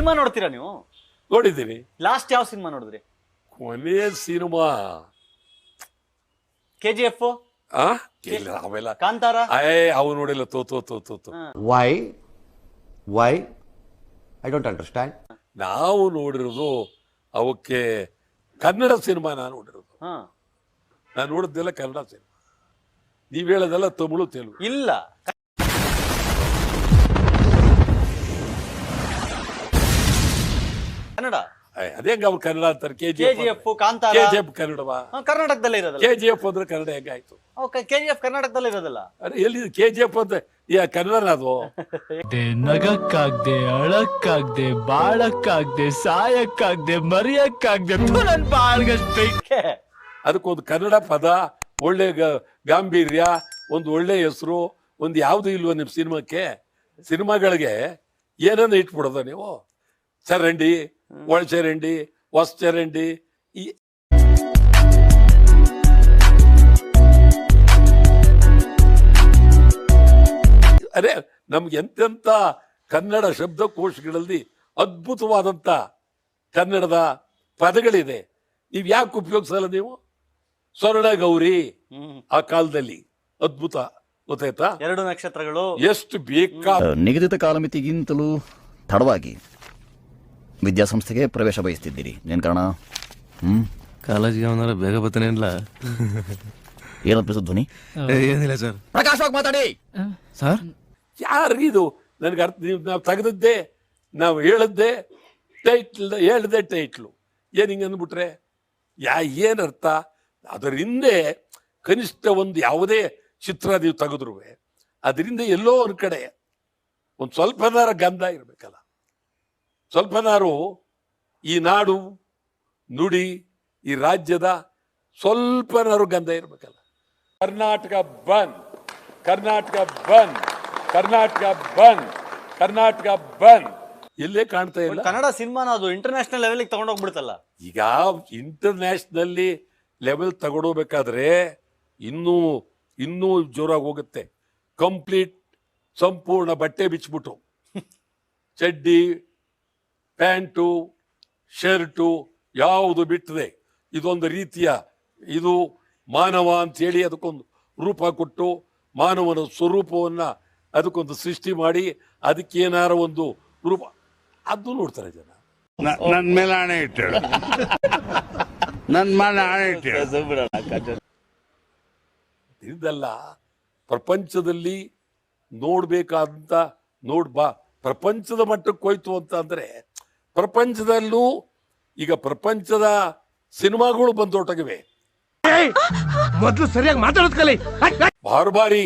Cinema ನೋಡ್ತೀರಾ ನೀವು? ನೋಡಿದ್ದೀನಿ. ಲಾಸ್ಟ್ ಯಾವ ಸಿನಿಮಾ ನೋಡಿದ್ರಿ? ಕೊನೆಯ ಸಿನಿಮಾ. ಕೆ ಜಿ ಎಫ್ ಆ? ಇಲ್ಲ ಅವೆಲ್ಲ. ಕಾಂತಾರ? ಅವು ನೋಡಿಲ್ಲ ತೋ ತೋ ತೋ ತೋ ತೋ. Why? Why? I don't understand. ನಾವು ನೋಡಿರೋದು ಅವಕ್ಕೆ ಕನ್ನಡ ಸಿನಿಮಾ ನಾನು ನೋಡಿರೋದು. ಹಾ. ನಾನು ನೋಡಿದ್ದೆಲ್ಲ ಕನ್ನಡ ಸಿನಿಮಾ. ನೀವು ಹೇಳೋದೆಲ್ಲ ತಮಿಳು ತೆಲುಗು. ಇಲ್ಲ. ಕನ್ನಡ. ಅದೇ ಅವ್ರು ಕನ್ನಡ ಅಂತಾರೆ. K G F Kantara. K G F ಕನ್ನಡವಾ? ಹಾ, ಕರ್ನಾಟಕದಲ್ಲೇ ಇರೋದಲ್ಲ. ಕೆ ಜಿ ಎಫ್ ಅಂದ್ರೆ ಕನ್ನಡ ಹೆಂಗಾಯ್ತು? ಕೆ ಜಿ ಎಫ್ ಕರ್ನಾಟಕದಲ್ಲೇ ಇರೋದಲ್ಲ. ಅರೆ ಎಲ್ಲಿ ಕೆ ಜಿ ಎಫ್ ಅಂತ ಯಾ ಕನ್ನಡ ಅದು ನಗಕ್ಕಾಗ್ದೆ ಅಳಕ್ಕಾಗ್ದೆ ಬಾಳಕ್ಕಾಗ್ದೆ ಸಾಯಕ್ಕಾಗ್ದೆ ಮರಿಯಕ್ಕಾಗ್ದೆ ಥು, ನನ್ ಬಾಳ್ಗಷ್ಟೇ ಕೆ. ಅದಕ್ಕೊಂದು ಕನ್ನಡ ಪದ ಒಳ್ಳೆ ಗ- ಗಾಂಭೀರ್ಯ ಒಂದು ಒಳ್ಳೆ ಹೆಸರು ಒಂದು ಯಾವುದು ಇಲ್ವೋ ನಿಮ್ಮ ಸಿನಿಮಾಕ್ಕೆ ಸಿನಿಮಾಗಳಿಗೆ ಏನನ್ನ ಇಟ್ಬಿಡೋದ ನೀವು. ಚರಂಡಿ ಒಳ ಚರಂಡಿ ಹೊಸ ಚರಂಡಿ ಈ ಅರೆ ನಮ್ಗೆ ಎಂತೆಂತ ಕನ್ನಡ ಶಬ್ದಕೋಶಗಳಲ್ಲಿ ಅದ್ಭುತವಾದಂತ ಕನ್ನಡದ ಪದಗಳಿದೆ. ನೀವು ಯಾಕೆ ಉಪಯೋಗಿಸಲ್ಲ ನೀವು? ಸ್ವರ್ಣ ಗೌರಿ ಹ್ಮ್. ಆ ಕಾಲದಲ್ಲಿ. ಅದ್ಭುತ. ಗೊತ್ತಾಯ್ತಾ? ಎರಡು ನಕ್ಷತ್ರಗಳು. ಎಷ್ಟು ಬೇಕಾ ನಿಗದಿತ ಕಾಲಮಿತಿಗಿಂತಲೂ ತಡವಾಗಿ. ವಿದ್ಯಾಸಂಸ್ಥೆಗೆ ಪ್ರವೇಶ ಬಯಸ್ತಿದ್ದೀರಿ. ಏನು ಕಾರಣ? ಹ್ಞೂ ಕಾಲೇಜಿಗೆ ಅವನಾರ ಬೇಗ ಬರ್ತಾನೆ ಇಲ್ಲ ಏನಪ್ಪಿಸು ಧ್ವನಿ. ಏನಿಲ್ಲ ಸರ್. ಪ್ರಕಾಶವಾಗಿ ಮಾತಾಡಿ. ಸರ್? ಇದು? ನನಗೆ ಅರ್ಥ ನೀವು ನಾವು ತೆಗೆದದ್ದೇ ನಾವು ಹೇಳದ್ದೆ ಟೈಟ್ಲ್ ಹೇಳ್ದೆ ಟೈಟ್ಲು. ಏನು ಹಿಂಗೆ ಅಂದ್ಬಿಟ್ರೆ? ಯಾ ಏನರ್ಥ ಅರ್ಥ? ಅದರ ಹಿಂದೆ ಕನಿಷ್ಠ ಒಂದು ಯಾವುದೇ ಚಿತ್ರ ನೀವು ತೆಗೆದ್ರು ಅದರಿಂದ ಎಲ್ಲೋ ಒಂದು ಕಡೆ ಒಂದು ಸ್ವಲ್ಪನಾರ ಗಂಧ ಇರಬೇಕಲ್ಲ. ಸ್ವಲ್ಪನಾರು ಈ ನಾಡು ನುಡಿ ಈ ರಾಜ್ಯದ ಸ್ವಲ್ಪನಾರು ಗಂಧ ಇರಬೇಕಲ್ಲ. ಕರ್ನಾಟಕ ಬಂದ್ ಕರ್ನಾಟಕ ಬಂದ್ ಕರ್ನಾಟಕ ಬಂದ್ ಕರ್ನಾಟಕ ಬಂದ್. ಇಲ್ಲೇ ಕಾಣ್ತಾ ಇಲ್ಲ. ಕನ್ನಡ ಸಿನಿಮಾನ ಅದು ಇಂಟರ್ನ್ಯಾಷನಲ್ ಲೆವೆಲ್ಗೆ ಹೋಗ್ಬಿಡ್ತಲ್ಲ ಈಗ ಇಂಟರ್ನ್ಯಾಷನಲ್ಲಿ ಲೆವೆಲ್ ತಗೊಂಡೋಗ್ಬೇಕಾದ್ರೆ ಇನ್ನೂ ಇನ್ನೂ ಜೋರಾಗಿ ಹೋಗುತ್ತೆ. ಕಂಪ್ಲೀಟ್ ಸಂಪೂರ್ಣ ಬಟ್ಟೆ ಬಿಚ್ಚಿಬಿಟ್ಟು ಚಡ್ಡಿ ಪ್ಯಾಂಟು ಶರ್ಟು ಯಾವುದು ಬಿಟ್ಟದೆ ಇದೊಂದು ರೀತಿಯ ಇದು ಮಾನವ ಅಂತೇಳಿ ಅದಕ್ಕೊಂದು ರೂಪ ಕೊಟ್ಟು ಮಾನವನ ಸ್ವರೂಪವನ್ನು ಅದಕ್ಕೊಂದು ಸೃಷ್ಟಿ ಮಾಡಿ ಅದಕ್ಕೇನಾರ ಒಂದು ರೂಪ. ಅದು ನೋಡ್ತಾರೆ ಜನ. ನನ್ನ ಮೇಲೆ ಹಣೆ ಇಟ್ಟು ನನ್ನ ಮೇಲೆ ಹಣೆ ಇಟ್ಟು ಇದಲ್ಲ ಪ್ರಪಂಚದಲ್ಲಿ ನೋಡ್ಬೇಕಾದಂತ ನೋಡ್ಬಾ ಪ್ರಪಂಚದ ಮಟ್ಟಕ್ಕೆ ಹೋಯ್ತು ಅಂತ ಅಂದ್ರೆ ಪ್ರಪಂಚದಲ್ಲೂ ಈಗ ಪ್ರಪಂಚದ ಸಿನಿಮಾಗಳು ಬಂದೊಟ್ಟಗಿವೆ ಮೊದ್ಲು ಸರಿಯಾಗಿ ಮಾತಾಡೋದ್ ಕಲಿ ಬಾರಿ ಬಾರಿ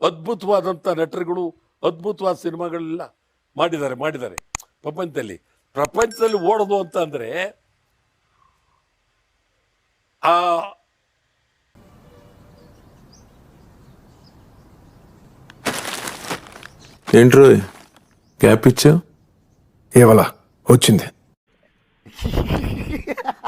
ಅದ್ಭುತವಾದಂಥ ನಟರುಗಳು ಅದ್ಭುತವಾದ ಸಿನಿಮಾಗಳೆಲ್ಲ ಮಾಡಿದ್ದಾರೆ ಮಾಡಿದ್ದಾರೆ ಪ್ರಪಂಚದಲ್ಲಿ ಪ್ರಪಂಚದಲ್ಲಿ ಓಡೋದು ಅಂತ ಅಂದ್ರೆ ಆ ఏంట్రో గ్యాప్ ఇచ్చా ఏవలా వచ్చింది.